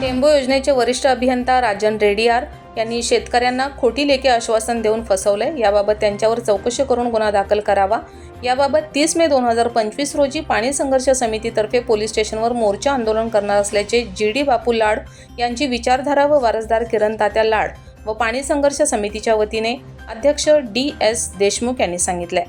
टेंबो योजनेचे वरिष्ठ अभियंता राजन रेडियार यांनी शेतकऱ्यांना खोटी लेखी आश्वासन देऊन फसवले. याबाबत त्यांच्यावर चौकशी करून गुन्हा दाखल करावा. याबाबत तीस मे दोन हजार पंचवीस रोजी पाणी संघर्ष समितीतर्फे पोलीस स्टेशनवर मोर्चा आंदोलन करणार असल्याचे जी डी बापू लाड यांची विचारधारा व वारसदार किरण तात्या लाड व पाणी संघर्ष समितीच्या वतीने अध्यक्ष डी एस देशमुख यांनी सांगितले.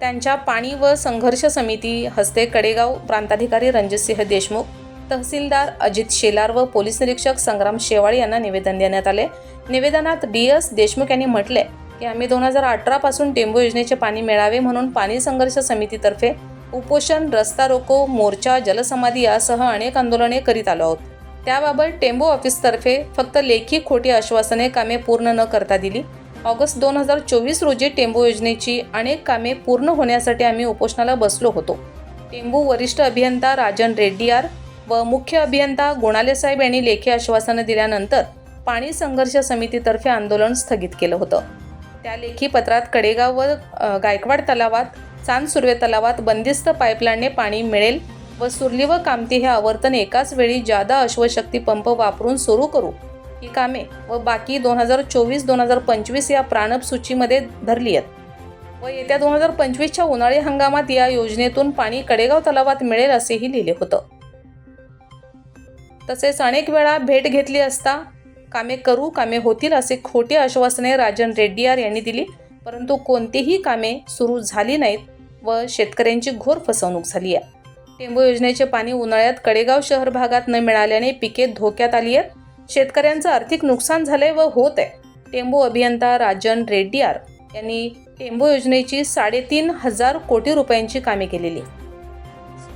त्यांच्या पाणी व संघर्ष समिती हस्ते कडेगाव प्रांताधिकारी रणजितसिंह देशमुख तहसीलदार अजित शेलार व पोलीस निरीक्षक संग्राम शेवाळे यांना निवेदन देण्यात आले. निवेदनात डी एस. देशमुख यांनी म्हटले की आम्ही दोन हजार अठरापासून टेंबू योजनेचे पाणी मिळावे म्हणून पाणी संघर्ष समितीतर्फे उपोषण रस्ता रोको मोर्चा जलसमाधी यासह अनेक आंदोलने करीत आलो आहोत. त्याबाबत टेंबू ऑफिसतर्फे फक्त लेखी खोटी आश्वासने कामे पूर्ण न करता दिली. ऑगस्ट दोन हजार चोवीस रोजी टेंबू योजनेची अनेक कामे पूर्ण होण्यासाठी आम्ही उपोषणाला बसलो होतो. टेंबू वरिष्ठ अभियंता राजन रेड्डीयार व मुख्य अभियंता गोणालेसाहेब यांनी लेखी आश्वासनं दिल्यानंतर पाणी संघर्ष समितीतर्फे आंदोलन स्थगित केलं होतं. त्या लेखी पत्रात कडेगाव व गायकवाड तलावात चांदसुर्वे तलावात बंदिस्त पाईपलाईनने पाणी मिळेल व सुरली व कामती हे आवर्तन एकाच वेळी जादा अश्वशक्ती पंप वापरून सुरू करू. ही कामे व बाकी दोन हजार चोवीस दोन हजार पंचवीस या प्राणप सूचीमध्ये धरली आहेत. व येत्या दोन हजार पंचवीसच्या उन्हाळी हंगामात या योजनेतून पाणी कडेगाव तलावात मिळेल असेही लिहिले होतं. तसेच अनेक वेळा भेट घेतली असता कामे करू कामे होतील असे खोटे आश्वासने राजन रेड्डीयार यांनी दिली. परंतु कोणतीही कामे सुरू झाली नाहीत व शेतकऱ्यांची घोर फसवणूक झाली आहे. टेंबू योजनेचे पाणी उन्हाळ्यात कडेगाव शहर भागात न मिळाल्याने पिके धोक्यात आली आहेत. शेतकऱ्यांचं आर्थिक नुकसान झालंय व होत आहे. टेंबू अभियंता राजन रेड्डीयार यांनी टेंबू योजनेची साडेतीन हजार कोटी रुपयांची कामे केलेली.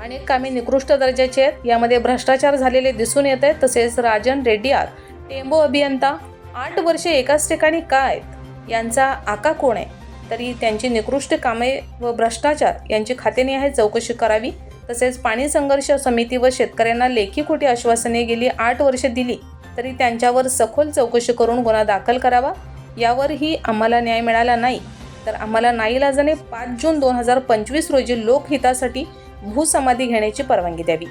अनेक कामे निकृष्ट दर्जाची आहेत. यामध्ये भ्रष्टाचार झालेले दिसून येत आहेत. तसेच राजन रेड्डीआर टेंबो अभियंता आठ वर्षे एकाच ठिकाणी का आहेत? यांचा आका कोण आहे? तरी त्यांची निकृष्ट कामे व भ्रष्टाचार यांची खातेनिहाय चौकशी करावी. तसेच पाणी संघर्ष समिती व शेतकऱ्यांना लेखी खोटी आश्वासने गेली आठ वर्षे दिली तरी त्यांच्यावर सखोल चौकशी करून गुन्हा दाखल करावा. यावरही आम्हाला न्याय मिळाला नाही. तर आम्हाला नाईलाजाने पाच जून दोन हजार पंचवीस रोजी लोकहितासाठी भूसमाधी घेण्याची परवानगी द्यावी.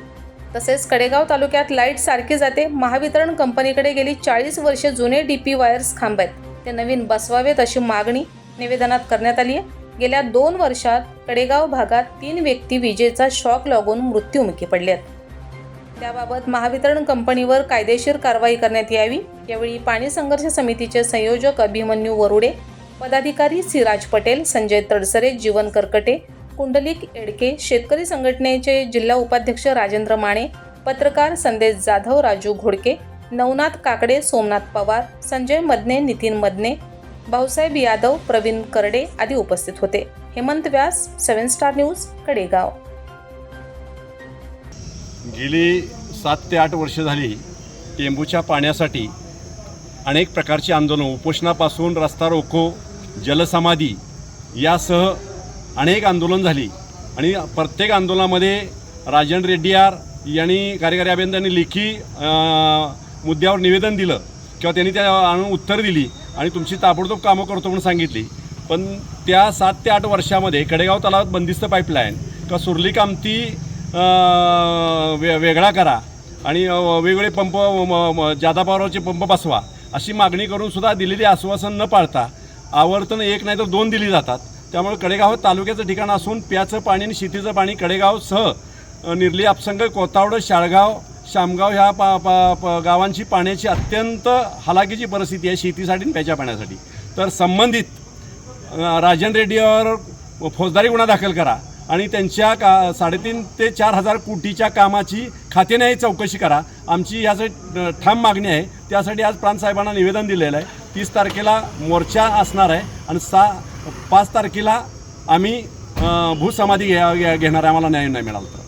तसेच कडेगाव तालुक्यात लाइट सारखी जाते. महावितरण कंपनीकडे गेली चाळीस वर्षे जुने डी पी वायर्स खांब आहेत ते नवीन बसवावेत अशी मागणी निवेदनात करण्यात आली आहे गेल्या दोन वर्षात कडेगाव भागात तीन व्यक्ती विजेचा शॉक लागून मृत्युमुखी पडले आहेत त्याबाबत महावितरण कंपनीवर कायदेशीर कारवाई करण्यात यावी. यावेळी पाणी संघर्ष समितीचे संयोजक अभिमन्यू वरुडे पदाधिकारी सिराज पटेल संजय तडसरे जीवन करकटे कुंडलिक एडके शेतकरी संघटनेचे जिल्हा उपाध्यक्ष राजेंद्र माने पत्रकार संदेश जाधव राजू घोडके नवनाथ काकडे सोमनाथ पवार संजय मदने नितीन मदने भाऊसाहेब यादव प्रवीण करडे आदी उपस्थित होते. Hemant Vyas seven star news Kadegaon. गेली सात ते आठ वर्ष झाली टेंबूच्या पाण्यासाठी अनेक प्रकारची आंदोलनं उपोषणापासून रस्ता रोको जलसमाधी यासह अनेक आंदोलन झाली. आणि प्रत्येक आंदोलनामध्ये राजन रेड्डीयार यांनी कार्यकारी अभियंत्यांनी लेखी मुद्द्यावर निवेदन दिलं किंवा त्यांनी त्या आणून उत्तर दिली आणि तुमची ताबडतोब कामं करतो म्हणून सांगितली. पण त्या सात ते आठ वर्षामध्ये कडेगाव तलावात बंदिस्त पाईपलाईन किंवा सुरली कामती वे वेगळा करा आणि वेगवेगळे पंप म- जादा पंप बसवा अशी मागणी करून सुद्धा दिलेली आश्वासन न पाळता आवर्तन एक नाही तर दोन दिली जातात. त्यामुळे कडेगाव हे तालुक्याचं ठिकाण असून प्याचं पाणी आणि शेतीचं पाणी कडेगावसह निर्ली अपसंग कोतावडं शाळगाव शामगाव ह्या पा पा प गावांची पाण्याची अत्यंत हलाखीची परिस्थिती आहे शेतीसाठी आणि प्याच्या पाण्यासाठी. तर संबंधित राजन रेड्डीवर फौजदारी गुन्हा दाखल करा आणि त्यांच्या का साडेतीन ते चार हजार कोटीच्या कामाची खात्याने चौकशी करा. आमची ह्याचं ठाम मागणी आहे. त्यासाठी आज प्रांतसाहेबांना निवेदन दिलेलं आहे. तीस तारखेला मोर्चा असणार आहे आणि सा पाच तारखेला आम्ही भूसमाधी घ्या घेणारा घेणार आम्हाला न्याय नाही मिळाला